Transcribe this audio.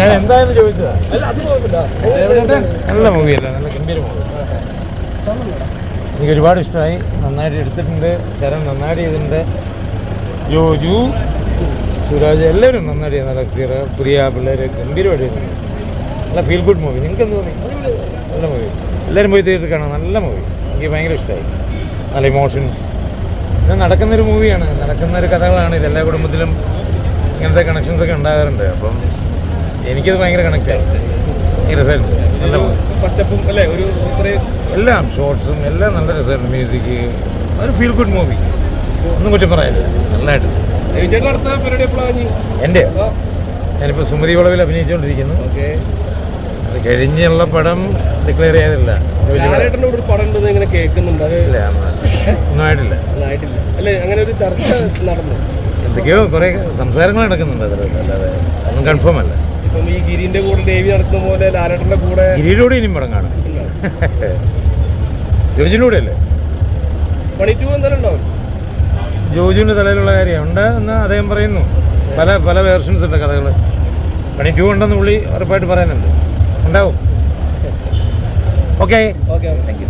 ഞാൻ എന്തായെന്ന് ചോദിച്ചതാ? നല്ല മൂവിയല്ല നല്ല ഗംഭീര മൂവി എനിക്ക് ഒരുപാട് ഇഷ്ടമായി. നന്നായിട്ട് എടുത്തിട്ടുണ്ട്. ശരൻ നന്നായിട്ട് ചെയ്തിട്ടുണ്ട്. ജോജു സുരാജ് എല്ലാവരും നന്നായിട്ട് ചെയ്യുന്ന. ക്ലിയർ പുതിയ പിള്ളേർ ഗംഭീരമായിട്ട് ചെയ്യുന്നുണ്ട് നല്ല ഫീൽ ഗുഡ് മൂവി നിങ്ങൾക്ക് എന്ത് തോന്നി നല്ല മൂവി എല്ലാവരും പോയി തിയേറ്ററിൽ കാണാം നല്ല മൂവി എനിക്ക് ഭയങ്കര ഇഷ്ടമായി. നല്ല ഇമോഷൻസ് ഇത് നടക്കുന്നൊരു മൂവിയാണ് നടക്കുന്ന ഒരു കഥകളാണ്. ഇത് എല്ലാ കുടുംബത്തിലും ഇങ്ങനത്തെ കണക്ഷൻസ് ഒക്കെ ഉണ്ടാകാറുണ്ട്. അപ്പം എനിക്കത് ഭയങ്കര കണക്റ്റായി ഈ റിസൾട്ട് നല്ല പച്ചപ്പും അല്ലേ? ഒരു ഇത്രയും എല്ലാം ഷോർട്സും എല്ലാം നല്ല രസമായിരുന്നു മ്യൂസിക് ഒരു ഫീൽ ഗുഡ് മൂവി ഒന്നും കുറ്റം പറയാനില്ല. നന്നായിട്ട് എന്റെ? ഞാനിപ്പോൾ സുമതി വളവിൽ അഭിനയിച്ചുകൊണ്ടിരിക്കുന്നു. അത് കഴിഞ്ഞുള്ള പടം ഡിക്ലെയർ ചെയ്തില്ല ഒന്നും ആയിട്ടില്ല. അങ്ങനെ ഒരു ചർച്ച നടന്നു. എന്തൊക്കെയോ കുറേ സംസാരങ്ങൾ നടക്കുന്നുണ്ട് അതിൽ. അല്ലാതെ ഒന്നും കൺഫേം അല്ല. ഇപ്പം ഈ ഗിരിന്റെ കൂടെ ദേവി നടത്തുന്ന പോലെ ലാലേട്ടന്റെ കൂടെ ഗിരിയിലൂടെ ഇനിയും പടം കാണും. ജോജിലൂടെ അല്ലേ? പണിറ്റു എന്തായാലും ഉണ്ടാവും ജോജുവിന്റെ തലയിലുള്ള കാര്യം ഉണ്ട് എന്ന് അദ്ദേഹം പറയുന്നു. പല പല വേർഷൻസ് ഉണ്ട് കഥകൾ. പണി ടു ഉണ്ടെന്ന് പുള്ളി ഉറപ്പായിട്ട് പറയുന്നുണ്ട്. ഉണ്ടാവും. Okay okay thank you